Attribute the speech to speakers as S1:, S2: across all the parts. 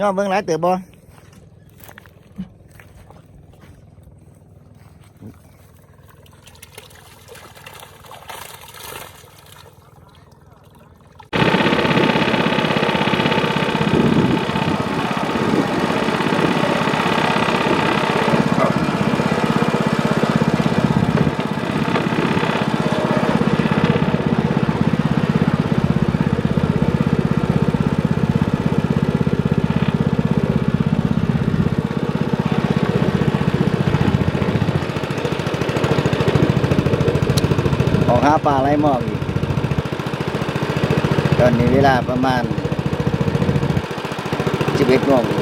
S1: ย่อเบิ่งหลายเติบบ่ าปลาไหลหมอกอีก ตอนนี้เวลาประมาณ11โมง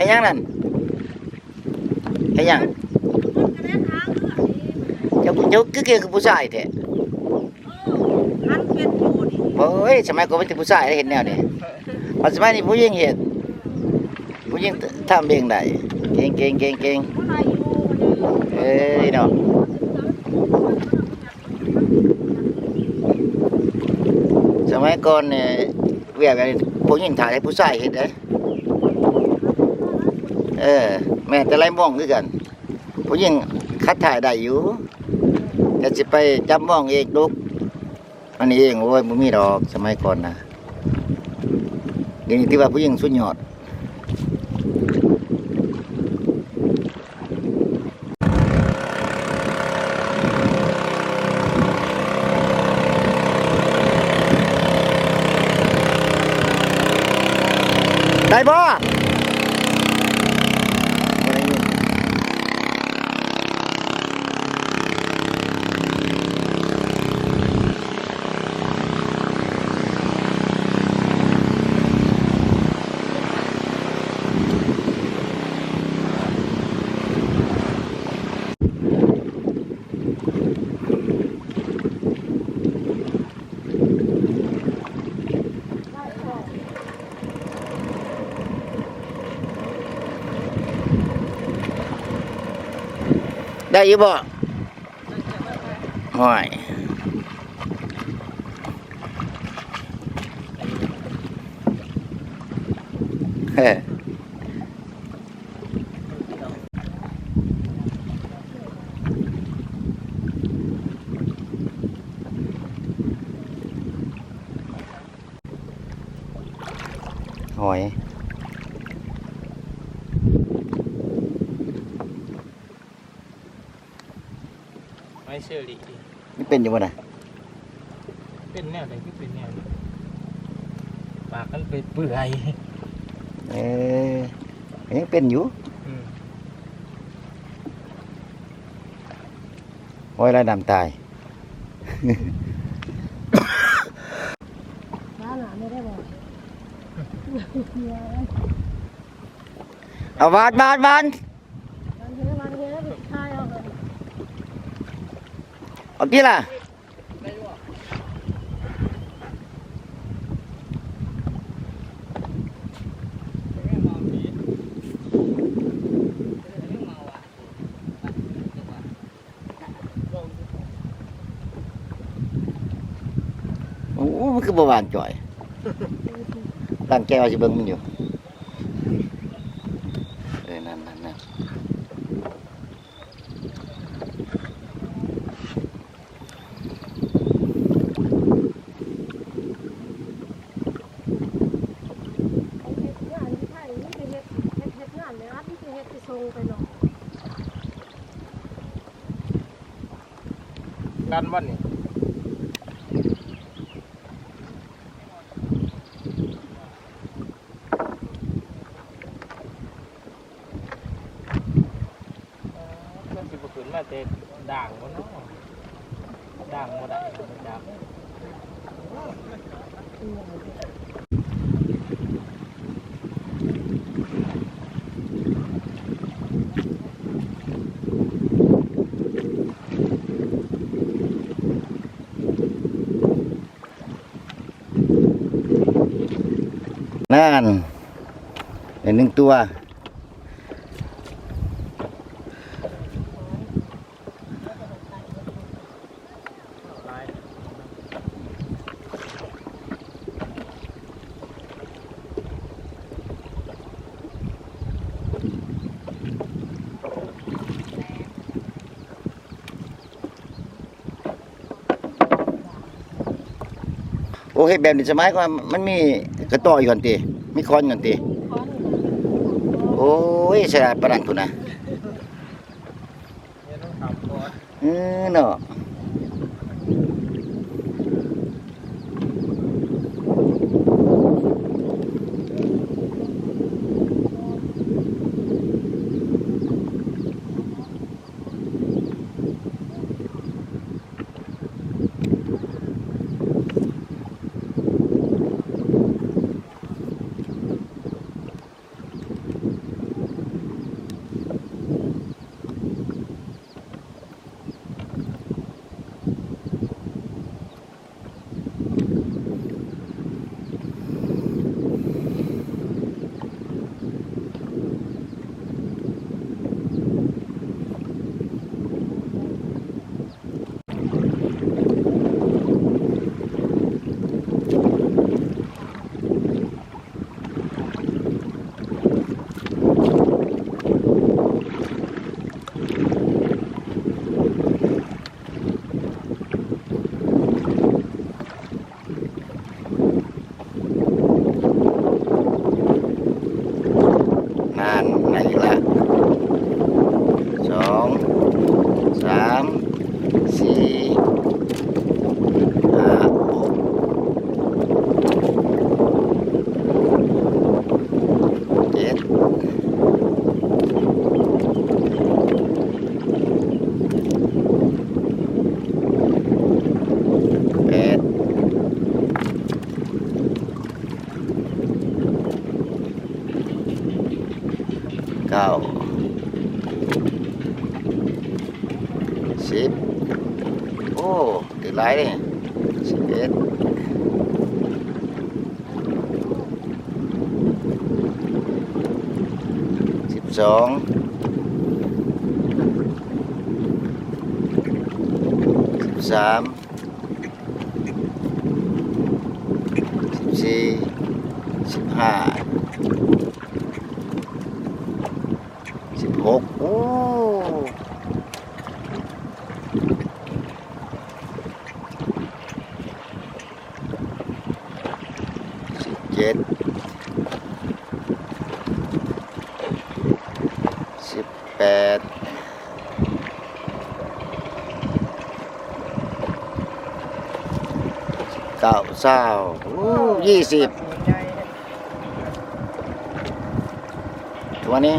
S1: ให้ยังนั่นให้ยัง
S2: เจ้า
S1: เจ้าคือเกี่ยวกับผู้ชายแท้
S2: หันเป็นอยู่นี่
S1: โอ้ยสมัยก่อนเป็นผู้ชายเห็นแนวนี้ปัจจุบันนี้ผู้หญิงเห็นผู้หญิงทำเองได้เก่งเก่งเก่งเก่ง
S2: คนไหนอยู่
S1: เอ้ยเนาะสมัยก่อนเนี่ยเวียกอะไรผู้หญิงถ่ายให้ผู้ชายเห็นได้ เออ แม่แต่ไรมองคือกันผู้หญิงคัดถ่ายได้อยู่แต่จะไปจับมองเองลูกอันนี้เองโอ้ยมึงมีดอกสมัยก่อนนะเดี๋ยวนี้ที่ว่าผู้หญิงสุดยอดได้บ่ ได้อยู่บ่ห่อยเฮ้หอย
S3: เชื่อดี
S1: นี่เป็นอยู่บ่น่ะ
S3: เป็นแนวไหนที่เป็นแนวนี้ปากกันไปเปื่อย
S1: เออยังเป็นอยู่
S3: อืม
S1: หอยลายน้ำตาย
S2: ร้านหนาไม่ได้บอก
S1: เอาบาดบาดบาด ở kia là. Ủa, cái bộ bàn chọi. Đang treo cho bưng mình nhiều? แต่
S3: ด่างวะเนาะด่างมาได้ด่าง
S1: นั่นในหนึ่งตัว เฮ็ดแบบนี้สมัยก่อนมันมีกระต่อยก่อนติมีคอนก่อนติโอ้ยสลาดปานนั้นพุ่นนะ
S3: เออ
S1: เนาะ nào ship. Ô oh, tự lái đi. Ship hết. Ship xuống. Ship xám ship si ship hai. กโอ้สิบเจ็ดสิบแปดเก้าเศร้ายี่สิบตัวนี้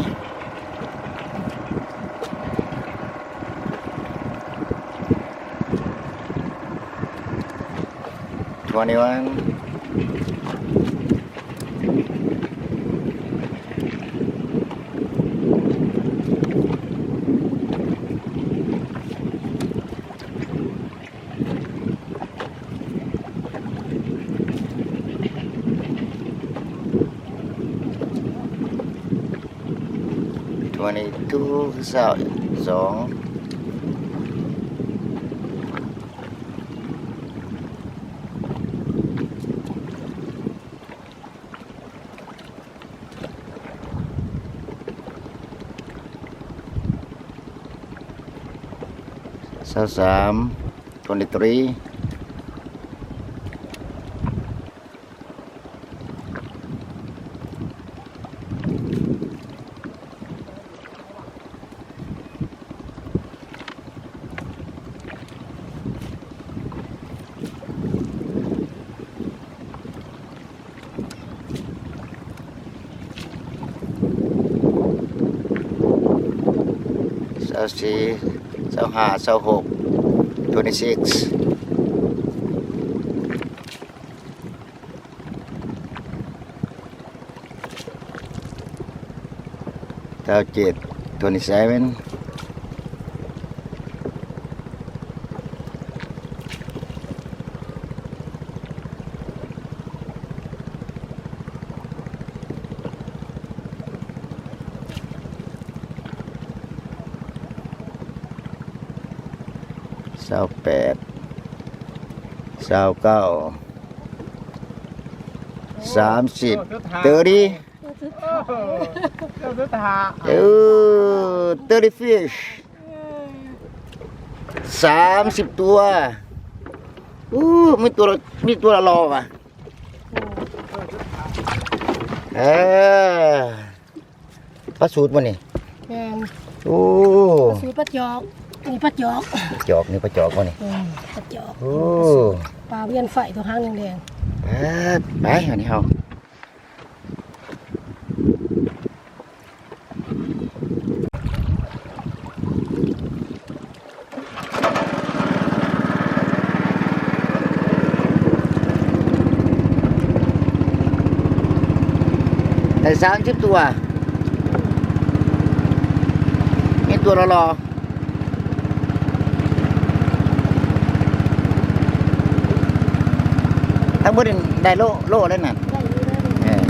S1: ตัวนี้วัน 22คือเศร้าสอง Sesam 23 Sasih าสี่เศร้าห้าเศร้าหก26เก้าเจ็ด27เศร้าแปด เศร้าเก้าสามสิบเตอรี่
S3: เจ้าสุดท้า
S1: เออเตอรี่ฟิชสามสิบตัวอู้มีตัวละมีตัวละรอว่ะเออปลาสูตรมันนี่
S2: แม่น
S1: โอ้
S2: ซื้อปลาจอกนี่ปลาจอก
S1: จอกนี่ปลาจอกมันนี่
S2: อืมปลาจอก
S1: โอ้
S2: ปลาเวียนไฟตัวหางแดง
S1: ไปไปอันนี้เฮาได้สามสิบตัว มีตัวรอร ทั้งหมดนี่ได้โลโลแล้วน่ะ
S2: ๆได้อยู่ได้อยู่
S1: เออ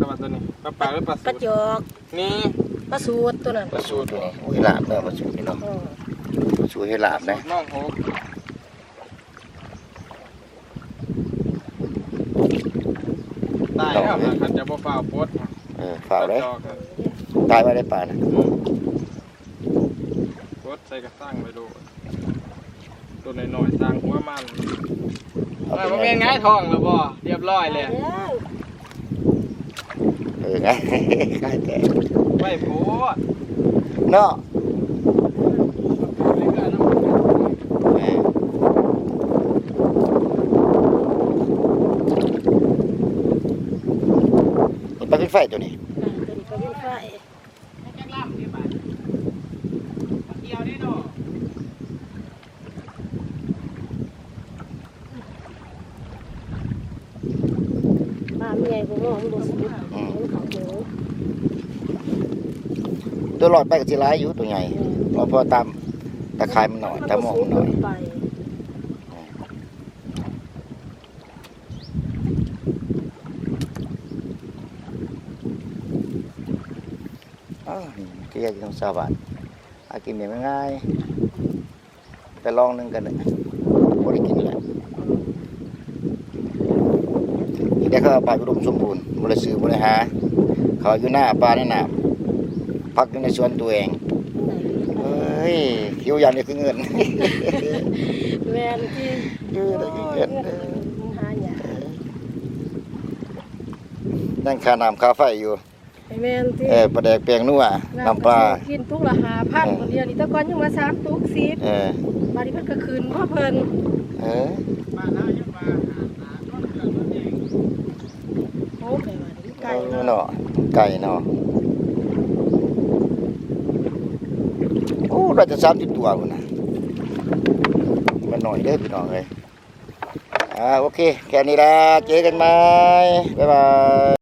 S3: ตัวตัวนี้ปลาปลาห รือปลา
S2: ปลา
S3: สูตร
S2: จอก
S3: นี่
S2: ปลาสูตรตัวนั้น
S1: ปลาสูตรตัวนี้อุ้ยลาบเนาะปลาสูตรนี่เนาะ
S2: อืม
S1: ปลาสูตรให้ลาบนะ
S3: น้องโหกตายแล้วนะขันจะบ่ฟ้าวปด
S1: เออฝากเลย
S3: จอกอะ
S1: ตายไว้ได้ป่านะ
S3: ปดใส่กระสังไปดูตัวน้อยๆสร้างหัวมัน
S1: เอา
S3: เอ
S1: ไป
S3: อมันเป็นไงทองแล้วบ่เรียบร้อยเลย
S2: แล้ว
S1: เอ อไงใกล้แต่
S3: ไว้โพด
S1: เนาะไปเป็นไฟตัวนี้
S2: อ่าตัวนี้ปลาเวียนไฟ
S3: จักรล่ำที่บ้านเกี่ยวได้เนาะ
S2: ใหญ่กว่าหม้อมันบ่สุด
S1: อืม
S2: มันเขาโห
S1: ตัวหลอดไปก็สิหลายอยู่ตัวใหญ่เพราะพอตามตะข่ายมันหน่อยตะหมองมันหน่อยอที่ยากจะทำสาบานอากินแบบง่ายๆไปลองหนึงกันเลยบ่ได้กินแหละนี่ได้เขาเอาปลาอุดมสมบูรณ์บ่ได้ซื้อบ่ได้หาเขาอยู่หน้าปลาในน้ำ พักอยู่ในสวนตัวเองเฮ้ยคิวยันนี่คือเงิน
S2: แม่นที่
S1: เออได้คือเงินเออ
S2: มันหาหยัง
S1: นั่นค่าน้ำค่าไฟอยู่
S2: ไอ้แม่นที่
S1: เออปลาแดกเปียงนัวน้ำปลา
S2: กินตุกละ5,000คนเดียวนี่แต่ก่อนยังมา3ตุก10
S1: เออ
S2: บัดนี้มันก็คืนพ่อเพิ่น
S1: เออ
S2: โอ้ไปว่านี่ไก่
S1: เออ
S2: เนาะ
S1: เนาะไก่เนาะ โอ้เราจะสามสิบตัวนนะมันหน่อยเด้อพี่น้องเลยอ่าโอเค แค่นี้ละเจอกันไหมบ๊ายบาย